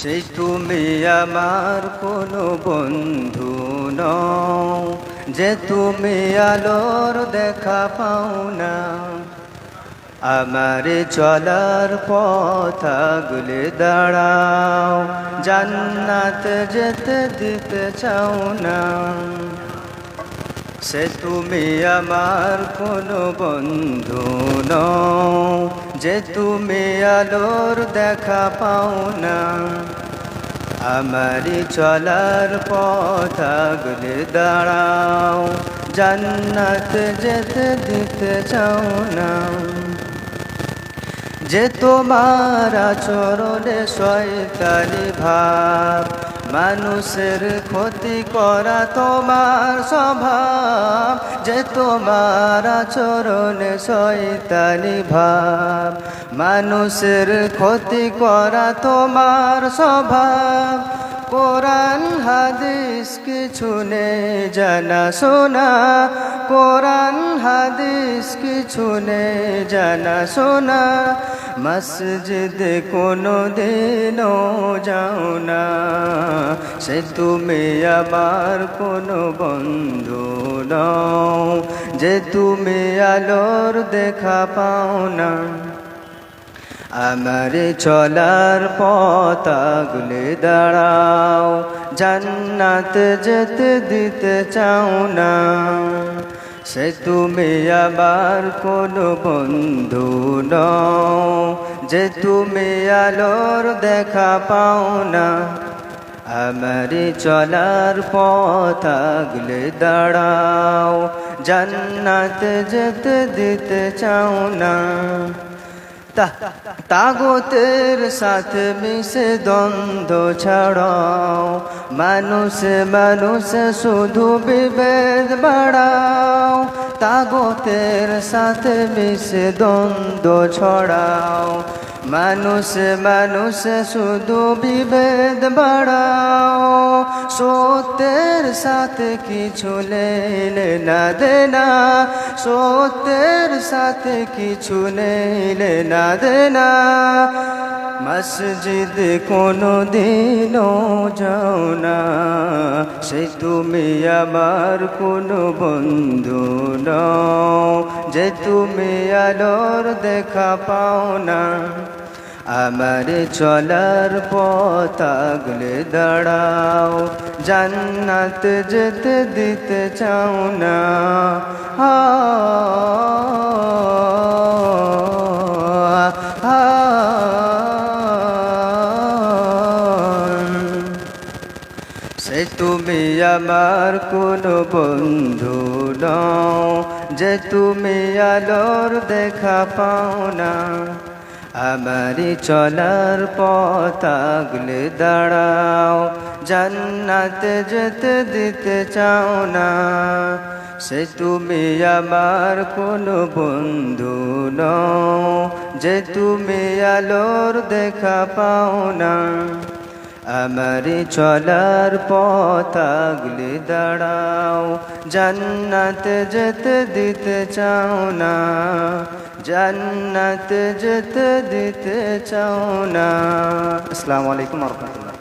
সেই তুমি আমার কোনো বন্ধু নও, যে তুমি আলোর দেখা পাও না। আমার চলার পথ আগলে দাঁড়াও, জান্নাত যেতে দিতে চাও না। সে তুমি আমার কোনো বন্ধু নও, যে তুমি আলোর দেখা পাও না। আমারি চলার পথ আগলে দাঁড়াও, জান্নাত যেতে দিতে চাও না। যে তোমার আচরণে শয়তানি ভাব মানুষের ক্ষতি করা তোমার স্বভাব, যে তোমার আচরণ শৈতানি ভাব। মানুষের ক্ষতি করা তোমার স্বভাব কোরআন, হাদিস কিছু নেই জানা, শোনা। কোরআন, হাদিস কিছু নেই জানা, শোনা। মসজিদে কোনো দিনও যাও না। সে তুমি আমার কোনো বন্ধু নও। যে তুমি আলোর দেখা পাও না। আমার চলার পতাগুলি দাঁড়াও, জান্নাত যেতে দিতে চাও না। সে তুমি আবার কোনো বন্ধু নও, যে তুমি আলোর দেখা পাও না। আমার চলার পথাগলে দাঁড়াও, জান্নাত যেতে দিতে চাও না। তাগতের সাথে মিশে দ্বন্দ্ব ছাড়াও। মানুষ মানুষ শুধু বিভেদ বাড়াও। তাগতের সাথে মিশে দ্বন্দ্ব ছড়াও। মানুষ মানুষ শুধু বিভেদ বাড়াও। সত্যের সাথে কিছু লেলে না দেনা। সত্যের সাথে কিছু নেলে না দেনা। মসজিদ কোনো দিনও যাও না। সে তুমি আমার কোনো বন্ধু নও। যে তুমি আলোর দেখা পাও না। আমার চলার পতাগলে দাঁড়াও, জান্নাত যেতে দিতে চাও না। সে তুমি আমার কোনো বন্ধু নও, যে তুমি আলোর দেখা পাও না। আমারি চলার পতাগলে দাঁড়াও, জান্নাত যেতে দিতে চাও না। সে তুমি আমার কোনো বন্ধু নও, যে তুমি আলোর দেখা পাও না। আমার চলার পথাগলে দাঁড়াও, জান্নাত যেতে দিতে চাও না। জান্নাত যেতে দিতে চাও না। আসসালামু আলাইকুম রহমতুল্লাহ।